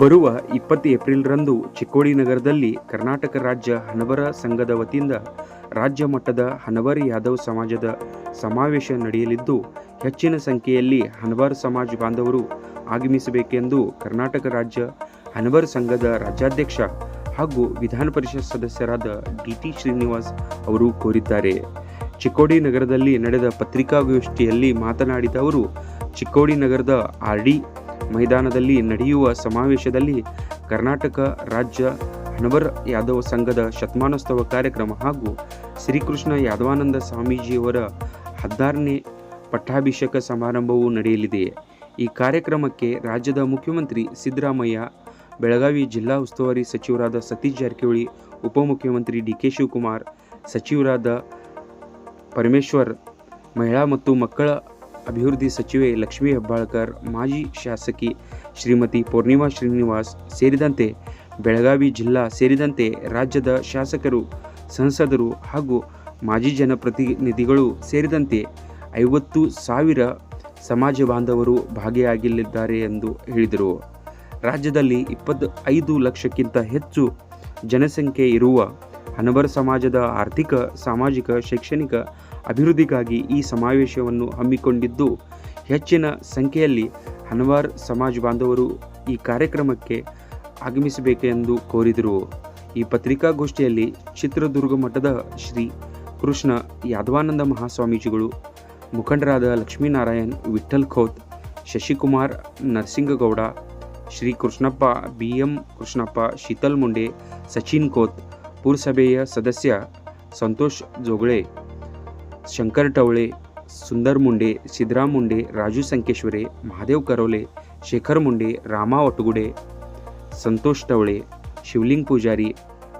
ಬರುವ ಇಪ್ಪತ್ತು ಏಪ್ರಿಲ್ರಂದು ಚಿಕ್ಕೋಡಿ ನಗರದಲ್ಲಿ ಕರ್ನಾಟಕ ರಾಜ್ಯ ಹನವರ ಸಂಘದ ವತಿಯಿಂದ ರಾಜ್ಯ ಮಟ್ಟದ ಹನವರ ಯಾದವ್ ಸಮಾಜದ ಸಮಾವೇಶ ನಡೆಯಲಿದ್ದು, ಹೆಚ್ಚಿನ ಸಂಖ್ಯೆಯಲ್ಲಿ ಹನವರ ಸಮಾಜ ಬಾಂಧವರು ಆಗಮಿಸಬೇಕೆಂದು ಕರ್ನಾಟಕ ರಾಜ್ಯ ಹನವರ ಸಂಘದ ರಾಜ್ಯಾಧ್ಯಕ್ಷ ಹಾಗೂ ವಿಧಾನ ಪರಿಷತ್ ಸದಸ್ಯರಾದ ಡಿ ಟಿ ಶ್ರೀನಿವಾಸ್ ಅವರು ಕೋರಿದ್ದಾರೆ. ಚಿಕ್ಕೋಡಿ ನಗರದಲ್ಲಿ ನಡೆದ ಪತ್ರಿಕಾಗೋಷ್ಠಿಯಲ್ಲಿ ಮಾತನಾಡಿದ ಅವರು, ಚಿಕ್ಕೋಡಿ ನಗರದ ಆರ್ ಡಿ ಮೈದಾನದಲ್ಲಿ ನಡೆಯುವ ಸಮಾವೇಶದಲ್ಲಿ ಕರ್ನಾಟಕ ರಾಜ್ಯ ಹಣಬರ್ ಯಾದವ ಸಂಘದ ಶತಮಾನೋತ್ಸವ ಕಾರ್ಯಕ್ರಮ ಹಾಗೂ ಶ್ರೀಕೃಷ್ಣ ಯಾದವಾನಂದ ಸ್ವಾಮೀಜಿಯವರ ಹದಿನಾರನೇ ಪಟ್ಟಾಭಿಷೇಕ ಸಮಾರಂಭವು ನಡೆಯಲಿದೆ. ಈ ಕಾರ್ಯಕ್ರಮಕ್ಕೆ ರಾಜ್ಯದ ಮುಖ್ಯಮಂತ್ರಿ ಸಿದ್ದರಾಮಯ್ಯ, ಬೆಳಗಾವಿ ಜಿಲ್ಲಾ ಉಸ್ತುವಾರಿ ಸಚಿವರಾದ ಸತೀಶ್ ಜಾರಕಿಹೊಳಿ, ಉಪಮುಖ್ಯಮಂತ್ರಿ ಡಿ ಕೆ ಶಿವಕುಮಾರ್, ಸಚಿವರಾದ ಪರಮೇಶ್ವರ್, ಮಹಿಳಾ ಮತ್ತು ಮಕ್ಕಳ ಅಭಿವೃದ್ಧಿ ಸಚಿವೆ ಲಕ್ಷ್ಮೀ ಹೆಬ್ಬಾಳ್ಕರ್, ಮಾಜಿ ಶಾಸಕಿ ಶ್ರೀಮತಿ ಪೂರ್ಣಿಮಾ ಶ್ರೀನಿವಾಸ್ ಸೇರಿದಂತೆ ಬೆಳಗಾವಿ ಜಿಲ್ಲಾ ಸೇರಿದಂತೆ ರಾಜ್ಯದ ಶಾಸಕರು, ಸಂಸದರು ಹಾಗೂ ಮಾಜಿ ಜನಪ್ರತಿನಿಧಿಗಳು ಸೇರಿದಂತೆ ಐವತ್ತು ಸಾವಿರ ಸಮಾಜ ಬಾಂಧವರು ಭಾಗಿಯಾಗಲಿದ್ದಾರೆ ಎಂದು ಹೇಳಿದರು. ರಾಜ್ಯದಲ್ಲಿ ಇಪ್ಪತ್ತು ಐದು ಲಕ್ಷಕ್ಕಿಂತ ಹೆಚ್ಚು ಜನಸಂಖ್ಯೆ ಇರುವ ಹನಬರ ಸಮಾಜದ ಆರ್ಥಿಕ, ಸಾಮಾಜಿಕ, ಶೈಕ್ಷಣಿಕ ಅಭಿವೃದ್ಧಿಗಾಗಿ ಈ ಸಮಾವೇಶವನ್ನು ಹಮ್ಮಿಕೊಂಡಿದ್ದು, ಹೆಚ್ಚಿನ ಸಂಖ್ಯೆಯಲ್ಲಿ ಹಲವಾರು ಸಮಾಜ ಬಾಂಧವರು ಈ ಕಾರ್ಯಕ್ರಮಕ್ಕೆ ಆಗಮಿಸಬೇಕೆಂದು ಕೋರಿದರು. ಈ ಪತ್ರಿಕಾಗೋಷ್ಠಿಯಲ್ಲಿ ಚಿತ್ರದುರ್ಗ ಮಠದ ಶ್ರೀ ಕೃಷ್ಣ ಯಾದವಾನಂದ ಮಹಾಸ್ವಾಮೀಜಿಗಳು, ಮುಖಂಡರಾದ ಲಕ್ಷ್ಮೀನಾರಾಯಣ್ ವಿಠಲ್ ಖೋತ್, ಶಶಿಕುಮಾರ್ ನರಸಿಂಗಗೌಡ, ಶ್ರೀ ಕೃಷ್ಣಪ್ಪ ಬಿ ಎಂ ಕೃಷ್ಣಪ್ಪ ಶೀತಲ್ ಮುಂಡೆ, ಸಚಿನ್ ಕೋತ್ ಪುರಸಭೆಯ ಸದಸ್ಯ ಸಂತೋಷ್ ಜೋಗಳೆ ಶಂಕರ್ ಟವಳೆ, ಸುಂದರ್ ಮುಂಡೆ ಸಿದ್ದರಾಮ್ ಮುಂಡೆ, ರಾಜು ಸಂಕೇಶ್ವರಿ, ಮಹಾದೇವ್ ಕರೋಲೆ, ಶೇಖರ್ ಮುಂಡೆ, ರಾಮ ಒಟ್ಟುಗುಡೆ, ಸಂತೋಷ್ ಟವಳೆ, ಶಿವಲಿಂಗ್ ಪೂಜಾರಿ,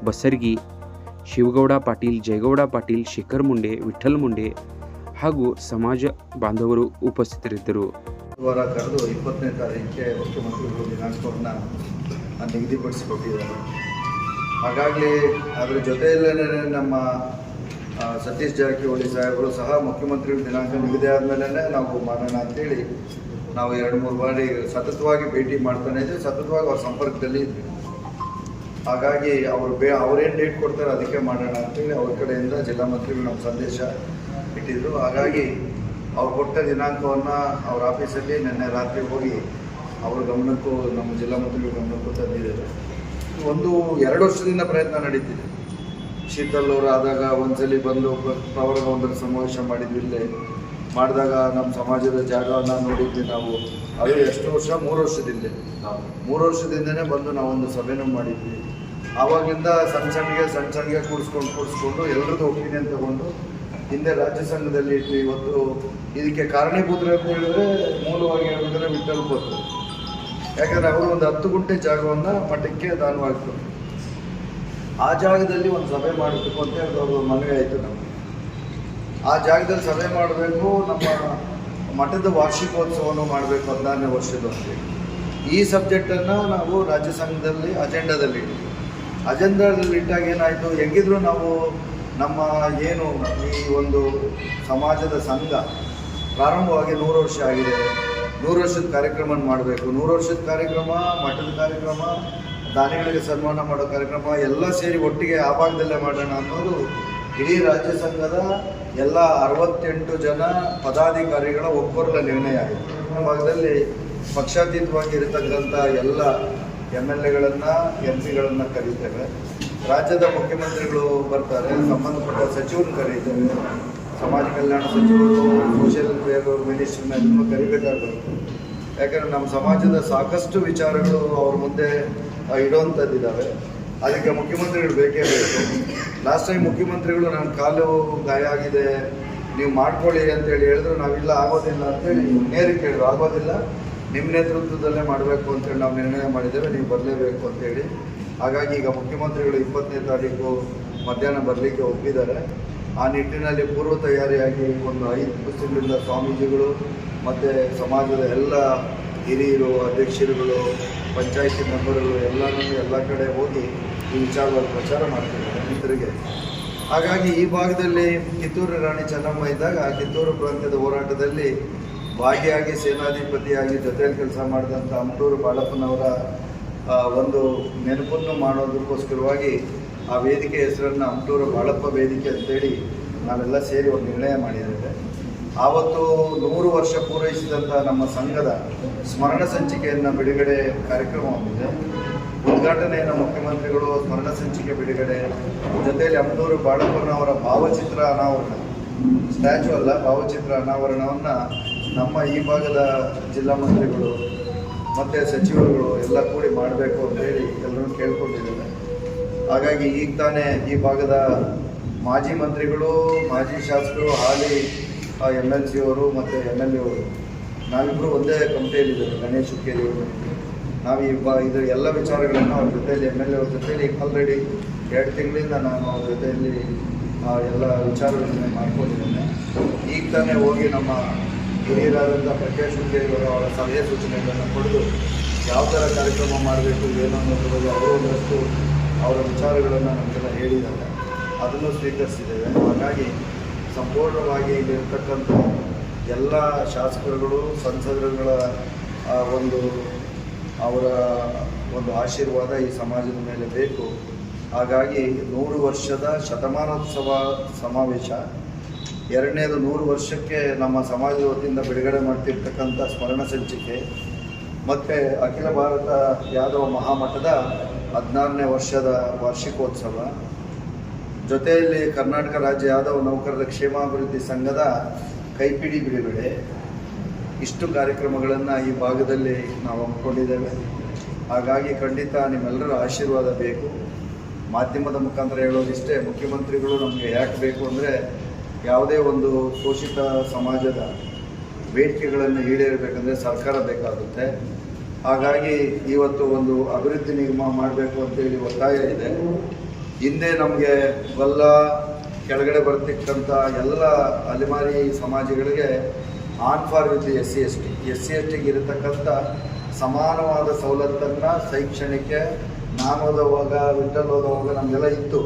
ಬಸರ್ಗಿ, ಶಿವಗೌಡ ಪಾಟೀಲ್, ಜಯಗೌಡ ಪಾಟೀಲ್, ಶೇಖರ್ ಮುಂಡೆ, ವಿಠಲ್ ಮುಂಡೆ ಹಾಗೂ ಸಮಾಜ ಬಾಂಧವರು ಉಪಸ್ಥಿತರಿದ್ದರು. ವಾರ ಕರೆದು ಇಪ್ಪತ್ತನೇ ತಾರೀಕಿಗೆ ಮುಖ್ಯಮಂತ್ರಿಗಳು ದಿನಾಂಕವನ್ನು ನಿಗದಿಪಡಿಸಿಕೊಟ್ಟಿದ್ದಾರೆ. ಹಾಗಾಗಲಿ ಅದರ ಜೊತೆಯಲ್ಲೇ ನಮ್ಮ ಸತೀಶ್ ಜಾರಕಿಹೊಳಿ ಸಾಹೇಬರು ಸಹ ಮುಖ್ಯಮಂತ್ರಿಗಳ ದಿನಾಂಕ ನಿಗದಿ ಆದಮೇಲೆ ನಾವು ಮಾಡೋಣ ಅಂತೇಳಿ ನಾವು ಎರಡು ಮೂರು ಬಾರಿ ಸತತವಾಗಿ ಭೇಟಿ ಮಾಡ್ತಾನೆ ಇದ್ವಿ. ಸತತವಾಗಿ ಅವ್ರ ಸಂಪರ್ಕದಲ್ಲಿ ಇದ್ವಿ. ಹಾಗಾಗಿ ಅವರು ಬೇ ಅವ್ರೇನು ಡೇಟ್ ಕೊಡ್ತಾರೆ ಅದಕ್ಕೆ ಮಾಡೋಣ ಅಂತೇಳಿ ಅವ್ರ ಕಡೆಯಿಂದ ಜಿಲ್ಲಾ ಮಂತ್ರಿಗಳು ನಮ್ಮ ಸಂದೇಶ ಇಟ್ಟಿದ್ರು. ಹಾಗಾಗಿ ಅವ್ರು ಕೊಟ್ಟ ದಿನಾಂಕವನ್ನು ಅವ್ರ ಆಫೀಸಲ್ಲಿ ನಿನ್ನೆ ರಾತ್ರಿ ಹೋಗಿ ಅವ್ರ ಗಮನಕ್ಕೂ ನಮ್ಮ ಜಿಲ್ಲಾ ಮಂತ್ರಿಗಳ ಗಮನಕ್ಕೂ ತಂದಿದ್ದಾರೆ. ಒಂದು ಎರಡು ವರ್ಷದಿಂದ ಪ್ರಯತ್ನ ನಡೀತಿದೆ. ಶೀತಲ್ ಅವರು ಆದಾಗ ಒಂದ್ಸಲಿ ಬಂದು ಪ್ರವರ ಪ್ರವರ್ಗ ಒಂದರ ಸಮಾವೇಶ ಮಾಡಿದ್ವಿ ಇಲ್ಲೇ. ಮಾಡಿದಾಗ ನಮ್ಮ ಸಮಾಜದ ಜಾಗವನ್ನು ನೋಡಿದ್ವಿ ನಾವು. ಅದು ಎಷ್ಟು ವರ್ಷ? ಮೂರು ವರ್ಷದಿಂದ. ಮೂರು ವರ್ಷದಿಂದನೇ ಬಂದು ನಾವೊಂದು ಸಭೆನೂ ಮಾಡಿದ್ವಿ. ಆವಾಗಿಂದ ಸಣ್ಣ ಸಣ್ಣಗೆ ಸಣ್ಣ ಸಣ್ಣಗೆ ಕೂಡಿಸ್ಕೊಂಡು ಕೂಡಿಸ್ಕೊಂಡು ಎಲ್ಲರದ್ದು ಒಪಿನಿಯನ್ ತಗೊಂಡು ಹಿಂದೆ ರಾಜ್ಯ ಸಂಘದಲ್ಲಿ ಇಟ್ಟು ಇವತ್ತು ಇದಕ್ಕೆ ಕಾರಣೀಭೂತರು ಅಂತ ಹೇಳಿದ್ರೆ ಮೂಲವಾಗಿ ಹೇಳಿದ್ರೆ ವಿಠಲ್ ಯಾಕಂದ್ರೆ ಅವರು ಒಂದು ಹತ್ತು ಗುಂಟೆ ಜಾಗವನ್ನು ಮಠಕ್ಕೆ ದಾನವಾಗಿ ಕೊಟ್ರು. ಆ ಜಾಗದಲ್ಲಿ ಒಂದು ಸಭೆ ಮಾಡಬೇಕು ಅಂತ ಹೇಳಿ ಮನವಿ ಆಯಿತು ನಮಗೆ. ಆ ಜಾಗದಲ್ಲಿ ಸಭೆ ಮಾಡಬೇಕು, ನಮ್ಮ ಮಠದ ವಾರ್ಷಿಕೋತ್ಸವವನ್ನು ಮಾಡಬೇಕು ಹದಿನಾರನೇ ವರ್ಷದೊಂದಿಗೆ ಈ ಸಬ್ಜೆಕ್ಟನ್ನು ನಾವು ರಾಜ್ಯ ಸಂಘದಲ್ಲಿ ಅಜೆಂಡಾದಲ್ಲಿ ಇಟ್ಟಿದ್ವಿ ಅಜೆಂಡಾದಲ್ಲಿ ಇಟ್ಟಾಗ ಏನಾಯಿತು? ಹೆಂಗಿದ್ರು ನಾವು ನಮ್ಮ ಏನು ಈ ಒಂದು ಸಮಾಜದ ಸಂಘ ಪ್ರಾರಂಭವಾಗಿ ನೂರು ವರ್ಷ ಆಗಿದೆ. ನೂರು ವರ್ಷದ ಕಾರ್ಯಕ್ರಮ ಮಾಡಬೇಕು. ನೂರು ವರ್ಷದ ಕಾರ್ಯಕ್ರಮ, ಮಠದ ಕಾರ್ಯಕ್ರಮ ದಾನಿಗಳಿಗೆ ಸನ್ಮಾನ ಮಾಡೋ ಕಾರ್ಯಕ್ರಮ ಎಲ್ಲ ಸೇರಿ ಒಟ್ಟಿಗೆ ಆ ಭಾಗದಲ್ಲೇ ಮಾಡೋಣ ಅನ್ನೋದು ಇಡೀ ರಾಜ್ಯ ಸಂಘದ ಎಲ್ಲ ಅರವತ್ತೆಂಟು ಜನ ಪದಾಧಿಕಾರಿಗಳ ಒಬ್ಬರ ನಿರ್ಣಯ. ಆಗಿದೆ ಭಾಗದಲ್ಲಿ ಪಕ್ಷಾತೀತವಾಗಿ ಇರತಕ್ಕಂಥ ಎಲ್ಲ ಎಂ ಎಲ್ ಎಗಳನ್ನು, ಎಂ ಪಿಗಳನ್ನು ಕರೀತೇವೆ. ರಾಜ್ಯದ ಮುಖ್ಯಮಂತ್ರಿಗಳು ಬರ್ತಾರೆ, ಸಂಬಂಧಪಟ್ಟ ಸಚಿವರು ಕರೀತೇವೆ. ಸಮಾಜ ಕಲ್ಯಾಣ ಸಚಿವರು, ಸೋಷಿಯಲ್ ವೆಲ್ಫೇರ್ ಮಿನಿಸ್ಟರ್ನ ಕರಿಬೇಕಾಗುತ್ತೆ ಯಾಕಂದ್ರೆ ನಮ್ಮ ಸಮಾಜದ ಸಾಕಷ್ಟು ವಿಚಾರಗಳು ಅವ್ರ ಮುಂದೆ ಇಡುವಂಥದ್ದಿದ್ದಾವೆ ಅದಕ್ಕೆ ಮುಖ್ಯಮಂತ್ರಿಗಳು ಬೇಕೇ ಬೇಕು. ಲಾಸ್ಟ್ ಟೈಮ್ ಮುಖ್ಯಮಂತ್ರಿಗಳು ನನ್ನ ಕಾಲು ಗಾಯ ಆಗಿದೆ, ನೀವು ಮಾಡ್ಕೊಳ್ಳಿ ಅಂತೇಳಿ ಹೇಳಿದ್ರು. ನಾವಿಲ್ಲ, ಆಗೋದಿಲ್ಲ ಅಂತೇಳಿ ನೇರಿ ಕೇಳಿದ್ರು ಆಗೋದಿಲ್ಲ ನಿಮ್ಮ ನೇತೃತ್ವದಲ್ಲೇ ಮಾಡಬೇಕು ಅಂತೇಳಿ ನಾವು ನಿರ್ಣಯ ಮಾಡಿದ್ದೇವೆ. ನೀವು ಬರಲೇಬೇಕು ಅಂತೇಳಿ. ಹಾಗಾಗಿ ಈಗ ಮುಖ್ಯಮಂತ್ರಿಗಳು ಇಪ್ಪತ್ತನೇ ತಾರೀಕು ಮಧ್ಯಾಹ್ನ ಬರಲಿಕ್ಕೆ ಒಪ್ಪಿದ್ದಾರೆ. ಆ ನಿಟ್ಟಿನಲ್ಲಿ ಪೂರ್ವ ತಯಾರಿಯಾಗಿ ಒಂದು ಐದು ಪುಸ್ತಕಗಳಿಂದ ಸ್ವಾಮೀಜಿಗಳು ಮತ್ತು ಸಮಾಜದ ಎಲ್ಲ ಹಿರಿಯರು, ಅಧ್ಯಕ್ಷರುಗಳು, ಪಂಚಾಯತಿ ಮೆಂಬರ್ಗಳು ಎಲ್ಲರೂ ಎಲ್ಲ ಕಡೆ ಹೋಗಿ ಈ ವಿಚಾರವಾಗಿ ಪ್ರಚಾರ ಮಾಡ್ತಿದ್ದಾರೆ ರೈತರಿಗೆ. ಹಾಗಾಗಿ ಈ ಭಾಗದಲ್ಲಿ ಕಿತ್ತೂರು ರಾಣಿ ಚೆನ್ನಮ್ಮ ಇದ್ದಾಗ ಕಿತ್ತೂರು ಪ್ರಾಂತ್ಯದ ಹೋರಾಟದಲ್ಲಿ ಭಾಗಿಯಾಗಿ ಸೇನಾಧಿಪತಿಯಾಗಿ ಜೊತೆಯಲ್ಲಿ ಕೆಲಸ ಮಾಡಿದಂಥ ಅಮಟೂರು ಬಾಳಪ್ಪನವರ ಒಂದು ನೆನಪನ್ನು ಮಾಡೋದಕ್ಕೋಸ್ಕರವಾಗಿ ಆ ವೇದಿಕೆ ಹೆಸರನ್ನು ಅಮ್ಟೂರು ಬಾಳಪ್ಪ ವೇದಿಕೆ ಅಂತೇಳಿ ನಾವೆಲ್ಲ ಸೇರಿ ಒಂದು ನಿರ್ಣಯ ಮಾಡಿದ್ದೇವೆ. ಆವತ್ತು ನೂರು ವರ್ಷ ಪೂರೈಸಿದಂಥ ನಮ್ಮ ಸಂಘದ ಸ್ಮರಣ ಸಂಚಿಕೆಯನ್ನು ಬಿಡುಗಡೆ ಕಾರ್ಯಕ್ರಮವಾಗಿದೆ ಉದ್ಘಾಟನೆಯನ್ನು ಮುಖ್ಯಮಂತ್ರಿಗಳು ಸ್ಮರಣ ಸಂಚಿಕೆ ಬಿಡುಗಡೆ, ಜೊತೆಯಲ್ಲಿ ಅಮದೂರು ಬಾಳಪ್ಪನವರ ಭಾವಚಿತ್ರ ಅನಾವರಣ ಸ್ಟ್ಯಾಚು ಅಲ್ಲ, ಭಾವಚಿತ್ರ ಅನಾವರಣವನ್ನು ನಮ್ಮ ಈ ಭಾಗದ ಜಿಲ್ಲಾ ಮಂತ್ರಿಗಳು ಮತ್ತು ಸಚಿವರುಗಳು ಎಲ್ಲ ಕೂಡಿ ಮಾಡಬೇಕು ಅಂತ ಹೇಳಿ ಎಲ್ಲರೂ ಕೇಳ್ಕೊಂಡಿದ್ದಾರೆ. ಹಾಗಾಗಿ ಈಗ ತಾನೇ ಈ ಭಾಗದ ಮಾಜಿ ಮಂತ್ರಿಗಳು, ಮಾಜಿ ಶಾಸಕರು, ಹಾಲಿ ಎಂ ಎಲ್ ಸಿ ಅವರು ಮತ್ತು ಎಂ ಎಲ್ ಎ ಅವರು ನಾವಿಬ್ಬರು ಒಂದೇ ಕಮಿಟಿಯಲ್ಲಿದ್ದೇವೆ ಗಣೇಶ್ ಹುಕ್ಕೇರಿ ಅವರು ನಾವು ಈ ಬ ಇದು ಎಲ್ಲ ವಿಚಾರಗಳನ್ನು ಅವ್ರ ಜೊತೆಯಲ್ಲಿ ಎಂ ಎಲ್ ಎ ಅವ್ರ ಜೊತೆಯಲ್ಲಿ ಆಲ್ರೆಡಿ ಎರಡು ತಿಂಗಳಿಂದ ನಾನು ಅವ್ರ ಜೊತೆಯಲ್ಲಿ ಆ, ಎಲ್ಲ ವಿಚಾರಗಳನ್ನು ಮಾಡ್ಕೊಂಡಿದ್ದೇನೆ. ಈಗ ತಾನೇ ಹೋಗಿ ನಮ್ಮ ಹಿರಿಯರಾದಂಥ ಪ್ರಕಾಶ್ ಹುಕ್ಕೇರಿ ಅವರು ಅವರ ಸಲಹೆ ಸೂಚನೆಗಳನ್ನು ಪಡೆದು ಯಾವ ಥರ ಕಾರ್ಯಕ್ರಮ ಮಾಡಬೇಕು ಏನು ಅನ್ನೋದ್ರ ಬಗ್ಗೆ ಅವರು ಒಂದಷ್ಟು ಅವರ ವಿಚಾರಗಳನ್ನು ನಮಗೆಲ್ಲ ಹೇಳಿದ್ದಾರೆ. ಅದನ್ನು ಸ್ವೀಕರಿಸಿದ್ದೇವೆ. ಹಾಗಾಗಿ ಸಂಪೂರ್ಣವಾಗಿ ಇಲ್ಲಿರ್ತಕ್ಕಂಥ ಎಲ್ಲ ಶಾಸಕರುಗಳು, ಸಂಸದರುಗಳ ಒಂದು, ಅವರ ಒಂದು ಆಶೀರ್ವಾದ ಈ ಸಮಾಜದ ಮೇಲೆ ಬೇಕು. ಹಾಗಾಗಿ ನೂರು ವರ್ಷದ ಶತಮಾನೋತ್ಸವ ಸಮಾವೇಶ, ಎರಡನೇದು ನೂರು ವರ್ಷಕ್ಕೆ ನಮ್ಮ ಸಮಾಜದ ವತಿಯಿಂದ ಬಿಡುಗಡೆ ಮಾಡ್ತಿರ್ತಕ್ಕಂಥ ಸ್ಮರಣ ಸಂಚಿಕೆ, ಮತ್ತು ಅಖಿಲ ಭಾರತ ಯಾದವ ಮಹಾಮಠದ ಹದಿನಾರನೇ ವರ್ಷದ ವಾರ್ಷಿಕೋತ್ಸವ ಜೊತೆಯಲ್ಲಿ ಕರ್ನಾಟಕ ರಾಜ್ಯ ಯಾದವ ನೌಕರರ ಕ್ಷೇಮಾಭಿವೃದ್ಧಿ ಸಂಘದ ಕೈಪಿಡಿ ಬಿಡುಗಡೆ. ಇಷ್ಟು ಕಾರ್ಯಕ್ರಮಗಳನ್ನು ಈ ಭಾಗದಲ್ಲಿ ನಾವು ಹಮ್ಮಿಕೊಂಡಿದ್ದೇವೆ. ಹಾಗಾಗಿ ಖಂಡಿತ ನಿಮ್ಮೆಲ್ಲರ ಆಶೀರ್ವಾದ ಬೇಕು. ಮಾಧ್ಯಮದ ಮುಖಾಂತರ ಹೇಳೋದಿಷ್ಟೇ, ಮುಖ್ಯಮಂತ್ರಿಗಳು ನಮಗೆ ಯಾಕೆ ಬೇಕು ಅಂದರೆ ಯಾವುದೇ ಒಂದು ಶೋಷಿತ ಸಮಾಜದ ಬೇಡಿಕೆಗಳನ್ನು ಈಡೇರಬೇಕಂದ್ರೆ ಸರ್ಕಾರ ಬೇಕಾಗುತ್ತೆ. ಹಾಗಾಗಿ ಇವತ್ತು ಒಂದು ಅಭಿವೃದ್ಧಿ ನಿಗಮ ಮಾಡಬೇಕು ಅಂತೇಳಿ ಒತ್ತಾಯ ಇದೆ. ಹಿಂದೆ ನಮಗೆ ಬಲ್ಲ ಕೆಳಗಡೆ ಬರ್ತಕ್ಕಂಥ ಎಲ್ಲ ಅಲೆಮಾರಿ ಸಮಾಜಗಳಿಗೆ on par with S C S T. S C S ಟಿಗೆ ಇರತಕ್ಕಂಥ ಸಮಾನವಾದ ಸವಲತ್ತನ್ನು ಶೈಕ್ಷಣಿಕ ನಾನು ಓದೋವಾಗ ವಿಠಲ್ ಓದೋವಾಗ ನಮಗೆಲ್ಲ ಇತ್ತು.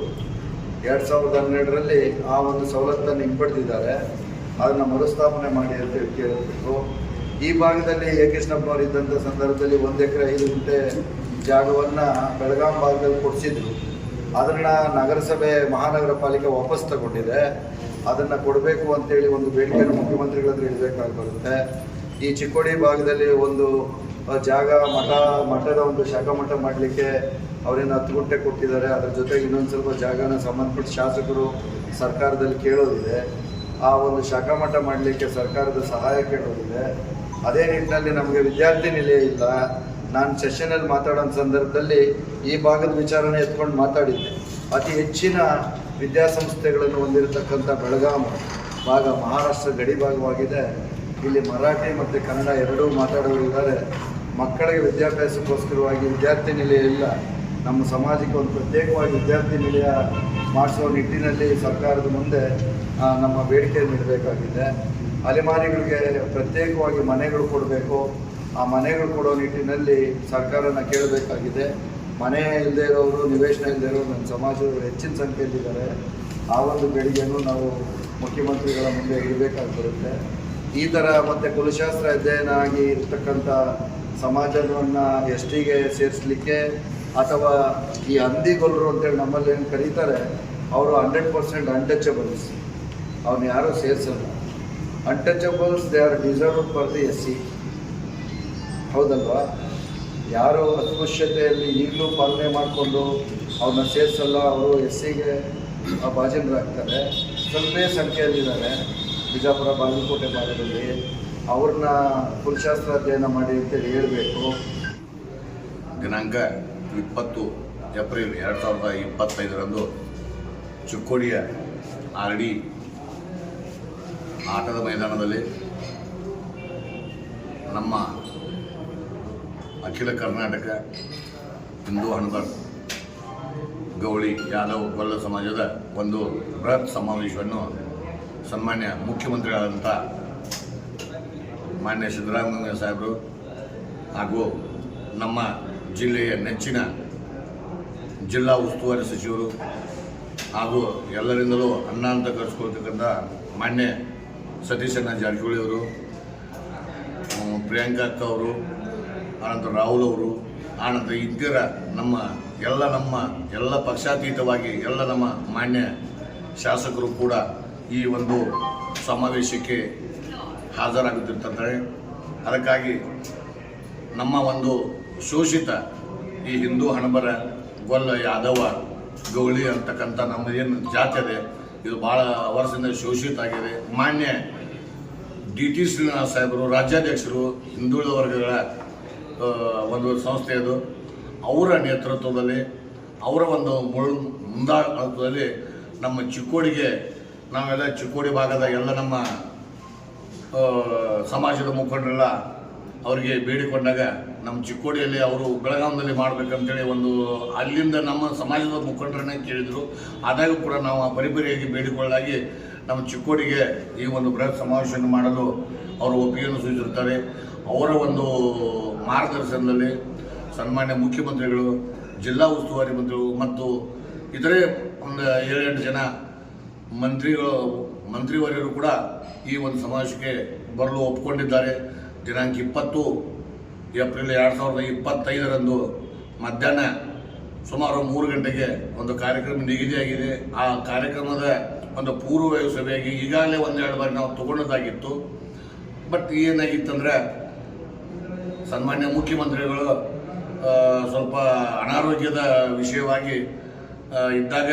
ಎರಡು ಸಾವಿರದ ಹನ್ನೆರಡರಲ್ಲಿ ಆ ಒಂದು ಸವಲತ್ತನ್ನು ಹಿಂಪಡೆದಿದ್ದಾರೆ. ಅದನ್ನು ಮರುಸ್ಥಾಪನೆ ಮಾಡಿ ಅಂತ ಕೇಳಬೇಕು ಈ ಭಾಗದಲ್ಲಿ ಎ ಕೃಷ್ಣಪ್ಪನವರು ಇದ್ದಂಥ ಸಂದರ್ಭದಲ್ಲಿ ಒಂದು ಎಕರೆ ಐದು ಗುಂಟೆ ಜಾಗವನ್ನು ಬೆಳಗಾಂ ಭಾಗದಲ್ಲಿ ಕೊಡಿಸಿದ್ರು. ಅದನ್ನು ನಗರಸಭೆ ಮಹಾನಗರ ಪಾಲಿಕೆ ವಾಪಸ್ ತಗೊಂಡಿದೆ. ಅದನ್ನು ಕೊಡಬೇಕು ಅಂತೇಳಿ ಒಂದು ಬೇಡಿಕೆಯನ್ನು ಮುಖ್ಯಮಂತ್ರಿಗಳ ಹತ್ರ ಇಡಬೇಕಾಗಿ ಬರುತ್ತೆ ಈ ಚಿಕ್ಕೋಡಿ ಭಾಗದಲ್ಲಿ ಒಂದು ಜಾಗ, ಮಠ, ಮಠದ ಒಂದು ಶಾಖಾ ಮಠ ಮಾಡಲಿಕ್ಕೆ ಅವರೇನು ಹತ್ತು ಗುಂಟೆ ಕೊಟ್ಟಿದ್ದಾರೆ. ಅದ್ರ ಜೊತೆಗೆ ಇನ್ನೊಂದು ಸ್ವಲ್ಪ ಜಾಗನ ಸಂಬಂಧಪಟ್ಟ ಶಾಸಕರು ಸರ್ಕಾರದಲ್ಲಿ ಕೇಳೋದಿದೆ. ಆ ಒಂದು ಶಾಖಾ ಮಠ ಮಾಡಲಿಕ್ಕೆ ಸರ್ಕಾರದ ಸಹಾಯ ಕೇಳೋದಿದೆ ಅದೇ ನಿಟ್ಟಿನಲ್ಲಿ ನಮಗೆ ವಿದ್ಯಾರ್ಥಿ ನಿಲಯ ಇಲ್ಲ. ನಾನು ಸೆಷನಲ್ಲಿ ಮಾತಾಡೋ ಸಂದರ್ಭದಲ್ಲಿ ಈ ಭಾಗದ ವಿಚಾರನ ಎತ್ಕೊಂಡು ಮಾತಾಡಿದ್ದೆ. ಅತಿ ಹೆಚ್ಚಿನ ವಿದ್ಯಾಸಂಸ್ಥೆಗಳನ್ನು ಹೊಂದಿರತಕ್ಕಂಥ ಬೆಳಗಾಂ ಭಾಗ ಮಹಾರಾಷ್ಟ್ರ ಗಡಿ ಭಾಗವಾಗಿದೆ. ಇಲ್ಲಿ ಮರಾಠಿ ಮತ್ತು ಕನ್ನಡ ಎರಡೂ ಮಾತಾಡೋರಿದ್ದಾರೆ ಮಕ್ಕಳಿಗೆ ವಿದ್ಯಾಭ್ಯಾಸಕ್ಕೋಸ್ಕರವಾಗಿ ವಿದ್ಯಾರ್ಥಿ ನಿಲಯ ಇಲ್ಲ. ನಮ್ಮ ಸಮಾಜಕ್ಕೆ ಒಂದು ಪ್ರತ್ಯೇಕವಾಗಿ ವಿದ್ಯಾರ್ಥಿ ನಿಲಯ ಮಾಡಿಸುವ ನಿಟ್ಟಿನಲ್ಲಿ ಸರ್ಕಾರದ ಮುಂದೆ ನಮ್ಮ ಬೇಡಿಕೆಯನ್ನು ಇಡಬೇಕಾಗಿದೆ. ಅಲೆಮಾರಿಗಳಿಗೆ ಪ್ರತ್ಯೇಕವಾಗಿ ಮನೆಗಳು ಕೊಡಬೇಕು. ಆ ಮನೆಗಳು ಕೊಡೋ ನಿಟ್ಟಿನಲ್ಲಿ ಸರ್ಕಾರನ ಕೇಳಬೇಕಾಗಿದೆ. ಮನೆ ಇಲ್ಲದೆ ಇರೋರು, ನಿವೇಶನ ಇಲ್ಲದೆ ಇರೋರು ನಮ್ಮ ಸಮಾಜದವರು ಹೆಚ್ಚಿನ ಸಂಖ್ಯೆಯಲ್ಲಿದ್ದಾರೆ. ಆ ಒಂದು ಬೆಳಿಗ್ಗೆನೂ ನಾವು ಮುಖ್ಯಮಂತ್ರಿಗಳ ಮುಂದೆ ಇಡಬೇಕಾಗಿ ಬರುತ್ತೆ ಈ ಥರ ಮತ್ತು ಕುಲಶಾಸ್ತ್ರ ಅಧ್ಯಯನ ಆಗಿ ಇರ್ತಕ್ಕಂಥ ಸಮಾಜವನ್ನು ಎಸ್ ಟಿಗೆ ಸೇರಿಸಲಿಕ್ಕೆ ಅಥವಾ ಈ ಹಂದಿಗೊಲ್ಲರು ಅಂತೇಳಿ ನಮ್ಮಲ್ಲಿ ಏನು ಕರೀತಾರೆ, ಅವರು ಹಂಡ್ರೆಡ್ ಪರ್ಸೆಂಟ್ ಅನ್ಟಚಬಲ್ಸ್ ಅವ್ರನ್ನ ಯಾರೂ ಸೇರಿಸಲ್ಲ. Untouchables they are deserve for the S C ಹೌದಲ್ವಾ? ಯಾರು ಅಸ್ಪೃಶ್ಯತೆಯಲ್ಲಿ ಈಗಲೂ ಪಾಲನೆ ಮಾಡಿಕೊಂಡು ಅವ್ರನ್ನ ಸೇರಿಸಲ್ಲ, ಅವರು ಎಸ್ ಸಿಗೆ ಭಾಜನರಾಗ್ತಾರೆ ಸ್ವಲ್ಪೇ ಸಂಖ್ಯೆಯಲ್ಲಿದ್ದಾರೆ. ಬಿಜಾಪುರ, ಬಾಗಲಕೋಟೆ ಭಾಗದಲ್ಲಿ. ಅವ್ರನ್ನ ಪುರುಷಾಸ್ತ್ರ ಅಧ್ಯಯನ ಮಾಡಿ ಅಂತೇಳಿ ಹೇಳಬೇಕು. ದಿನಾಂಕ ಇಪ್ಪತ್ತು ಏಪ್ರಿಲ್ ಎರಡು ಸಾವಿರದ ಇಪ್ಪತ್ತೈದರಂದು ಚಿಕ್ಕೋಡಿಯ ಆರ್ ಡಿ ಆಟದ ಮೈದಾನದಲ್ಲಿ ನಮ್ಮ ಅಖಿಲ ಕರ್ನಾಟಕ ಹಿಂದೂ ಹಣಬರ್ ಗೌಳಿ ಯಾದವ್ ಗೊಲ್ಲ ಸಮಾಜದ ಒಂದು ಬೃಹತ್ ಸಮಾವೇಶವನ್ನು ಸನ್ಮಾನ್ಯ ಮುಖ್ಯಮಂತ್ರಿಗಳಾದಂಥ ಮಾನ್ಯ ಸಿದ್ದರಾಮಯ್ಯ ಸಾಹೇಬರು ಹಾಗೂ ನಮ್ಮ ಜಿಲ್ಲೆಯ ನೆಚ್ಚಿನ ಜಿಲ್ಲಾ ಉಸ್ತುವಾರಿ ಸಚಿವರು ಹಾಗೂ ಎಲ್ಲರಿಂದಲೂ ಅನ್ನ ಅಂತ ಕರೆಸ್ಕೊಳ್ತಕ್ಕಂಥ ಮಾನ್ಯ ಸತೀಶಣ್ಣ ಜಾರಕಿಹೊಳಿ ಅವರು ಪ್ರಿಯಾಂಕಾ ಅಕ್ಕ ಅವರು ಅನಂತರ ರಾಹುಲ್ ಅವರು ಆನಂತರ ಇದ್ದಿರ ನಮ್ಮ ಎಲ್ಲ ನಮ್ಮ ಎಲ್ಲ ಪಕ್ಷಾತೀತವಾಗಿ ಎಲ್ಲ ನಮ್ಮ ಮಾನ್ಯ ಶಾಸಕರು ಕೂಡ ಈ ಒಂದು ಸಮಾವೇಶಕ್ಕೆ ಹಾಜರಾಗುತ್ತಿರ್ತಾರೆ ಅದಕ್ಕಾಗಿ ನಮ್ಮ ಒಂದು ಶೋಷಿತ ಈ ಹಿಂದೂ ಹಣಬರ ಗೊಲ್ಲ ಯಾದವ ಗೌಳಿ ಅಂತಕ್ಕಂಥ ನಮ್ಮ ಏನು ಜಾತಿ ಇದೆ ಇದು ಭಾಳ ವರ್ಷದಿಂದ ಶೋಷಿತ ಆಗಿದೆ. ಮಾನ್ಯ ಡಿ ಟಿ ಶ್ರೀನಿವಾಸ ಸಾಹೇಬರು, ರಾಜ್ಯಾಧ್ಯಕ್ಷರು, ಹಿಂದುಳಿದ ವರ್ಗಗಳ ಒಂದು ಸಂಸ್ಥೆ ಅದು. ಅವರ ನೇತೃತ್ವದಲ್ಲಿ, ಅವರ ಒಂದು ಮುಳ್ ಮುಂದಾಳತ್ವದಲ್ಲಿ ನಮ್ಮ ಚಿಕ್ಕೋಡಿಗೆ, ನಾವೆಲ್ಲ ಚಿಕ್ಕೋಡಿ ಭಾಗದ ಎಲ್ಲ ನಮ್ಮ ಸಮಾಜದ ಮುಖಂಡರೆಲ್ಲ ಅವರಿಗೆ ಬೇಡಿಕೊಂಡಾಗ ನಮ್ಮ ಚಿಕ್ಕೋಡಿಯಲ್ಲಿ ಅವರು ಬೆಳಗಾವಿನಲ್ಲಿ ಮಾಡಬೇಕಂತೇಳಿ ಒಂದು ಅಲ್ಲಿಂದ ನಮ್ಮ ಸಮಾಜದ ಮುಖಂಡರನ್ನೇ ಕೇಳಿದರು. ಆದಾಗೂ ಕೂಡ ನಾವು ಪರಿಪರಿಯಾಗಿ ಬೇಡಿಕೊಳ್ಳಲಾಗಿ ನಮ್ಮ ಚಿಕ್ಕೋಡಿಗೆ ಈ ಒಂದು ಬೃಹತ್ ಸಮಾವೇಶವನ್ನು ಮಾಡಲು ಅವರು ಒಪ್ಪಿಗೆಯನ್ನು ಸೂಚಿಸಿರ್ತಾರೆ ಅವರ ಒಂದು ಮಾರ್ಗದರ್ಶನದಲ್ಲಿ ಸನ್ಮಾನ್ಯ ಮುಖ್ಯಮಂತ್ರಿಗಳು, ಜಿಲ್ಲಾ ಉಸ್ತುವಾರಿ ಮಂತ್ರಿಗಳು ಮತ್ತು ಇತರೆ ಒಂದು ಏಳೆಂಟು ಜನ ಮಂತ್ರಿಗಳು, ಮಂತ್ರಿವರ್ಯರು ಕೂಡ ಈ ಒಂದು ಸಮಾವೇಶಕ್ಕೆ ಬರಲು ಒಪ್ಪಿಕೊಂಡಿದ್ದಾರೆ ದಿನಾಂಕ ಇಪ್ಪತ್ತು ಏಪ್ರಿಲ್ ಎರಡು ಸಾವಿರದ ಇಪ್ಪತ್ತೈದರಂದು ಮಧ್ಯಾಹ್ನ ಸುಮಾರು ಮೂರು ಗಂಟೆಗೆ ಒಂದು ಕಾರ್ಯಕ್ರಮ ನಿಗದಿಯಾಗಿದೆ. ಆ ಕಾರ್ಯಕ್ರಮದ ಒಂದು ಪೂರ್ವ ಸಭೆಯಾಗಿ ಈಗಾಗಲೇ ಒಂದೆರಡು ಬಾರಿ ನಾವು ತಗೊಂಡದಾಗಿತ್ತು ಬಟ್ ಏನಾಗಿತ್ತಂದ್ರೆ ಸನ್ಮಾನ್ಯ ಮುಖ್ಯಮಂತ್ರಿಗಳು ಸ್ವಲ್ಪ ಅನಾರೋಗ್ಯದ ವಿಷಯವಾಗಿ ಇದ್ದಾಗ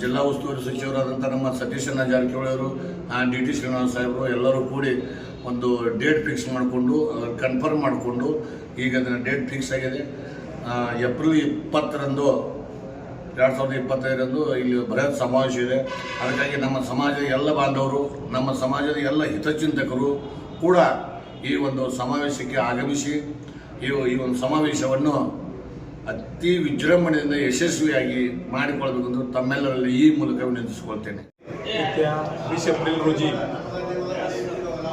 ಜಿಲ್ಲಾ ಉಸ್ತುವಾರಿ ಸಚಿವರಾದಂಥ ನಮ್ಮ ಸತೀಶಣ್ಣ ಜಾರಕಿಹೊಳಿ ಅವರು ಡಿ ಟಿ ಶ್ರೀನಿವಾಸ ಸಾಹೇಬರು ಎಲ್ಲರೂ ಕೂಡಿ ಒಂದು ಡೇಟ್ ಫಿಕ್ಸ್ ಮಾಡಿಕೊಂಡು ಕನ್ಫರ್ಮ್ ಮಾಡಿಕೊಂಡು ಈಗ ಅದನ್ನು ಡೇಟ್ ಫಿಕ್ಸ್ ಆಗಿದೆ. ಏಪ್ರಿಲ್ ಇಪ್ಪತ್ತರಂದು, ಎರಡು ಸಾವಿರದ ಇಪ್ಪತ್ತೈದರಂದು ಇಲ್ಲಿ ಬೃಹತ್ ಸಮಾವೇಶ ಇದೆ. ಅದಕ್ಕಾಗಿ ನಮ್ಮ ಸಮಾಜದ ಎಲ್ಲ ಬಾಂಧವರು, ನಮ್ಮ ಸಮಾಜದ ಎಲ್ಲ ಹಿತಚಿಂತಕರು ಕೂಡ ಈ ಒಂದು ಸಮಾವೇಶಕ್ಕೆ ಆಗಮಿಸಿ ಈ ಈ ಒಂದು ಸಮಾವೇಶವನ್ನು ಅತಿ ವಿಜೃಂಭಣೆಯಿಂದ ಯಶಸ್ವಿಯಾಗಿ ಮಾಡಿಕೊಳ್ಳಬೇಕೆಂದು ತಮ್ಮೆಲ್ಲರಲ್ಲಿ ಈ ಮೂಲಕ ವಿನಂತಿಸಿಕೊಳ್ತೇನೆ येत्या वीस एप्रिल रोजी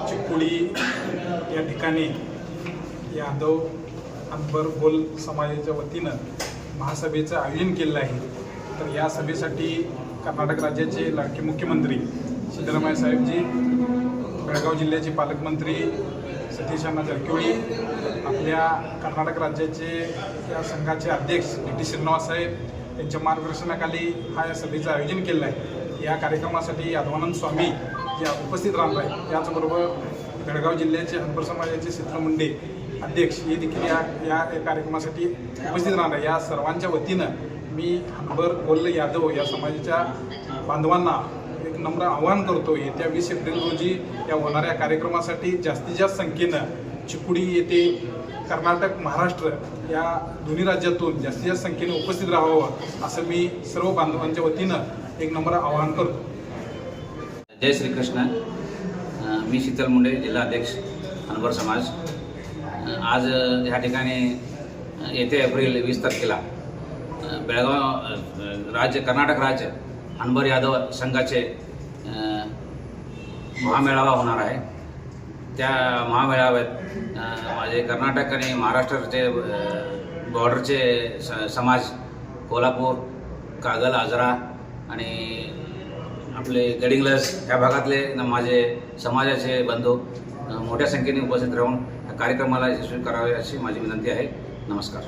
चिकोडी या ठिकाणी यादव अकबर गोल समाजाच्या वतीनं महासभेचं आयोजन केलेलं आहे तर या सभेसाठी कर्नाटक राज्याचे लाडके मुख्यमंत्री सिद्धरामय्या साहेबजी बेळगाव जिल्ह्याचे पालकमंत्री सतीश अण्णा जरकिवळी आपल्या कर्नाटक राज्याचे या संघाचे अध्यक्ष डी टी श्रीनिवास साहेब यांच्या मार्गदर्शनाखाली हा या सभेचं आयोजन केलेलं आहे या कार्यक्रमासाठी यादवानंद स्वामी या उपस्थित राहणार आहेत त्याचबरोबर बेळगाव जिल्ह्याचे हनपर समाजाचे सिद्ध मुंडे अध्यक्ष हे देखील या या कार्यक्रमासाठी उपस्थित राहणार आहे. या सर्वांच्या वतीनं मी हनबर गोल्ल यादव या समाजाच्या बांधवांना एक नम्र आवाहन करतो येत्या वीस एप्रिल रोजी या होणाऱ्या कार्यक्रमासाठी जास्तीत जास्त संख्येनं चिकुडी येथे कर्नाटक महाराष्ट्र या दोन्ही राज्यातून जास्तीत जास्त संख्येने उपस्थित राहावं असं मी सर्व बांधवांच्या वतीनं एक नम्र आवाहन करतो. जय श्रीकृष्ण. मी शीतल मुंडे जिल्हा अध्यक्ष हनबर समाज. आज ह्या ठिकाणी येत्या एप्रिल वीस तारखेला बेळगाव राज्य कर्नाटक राज्य अनबर यादव संघाचे महामेळावा होणार आहे. त्या महामेळाव्यात माझे कर्नाटक आणि महाराष्ट्राचे बॉर्डरचे स समाज कोल्हापूर कागल आजरा आणि आपले गडिंगलस ह्या भागातले न- माझे समाजाचे बंधू मोठ्या संख्येने उपस्थित राहून या कार्यक्रमाला यशस्वी करावे अशी माझी विनंती आहे. नमस्कार.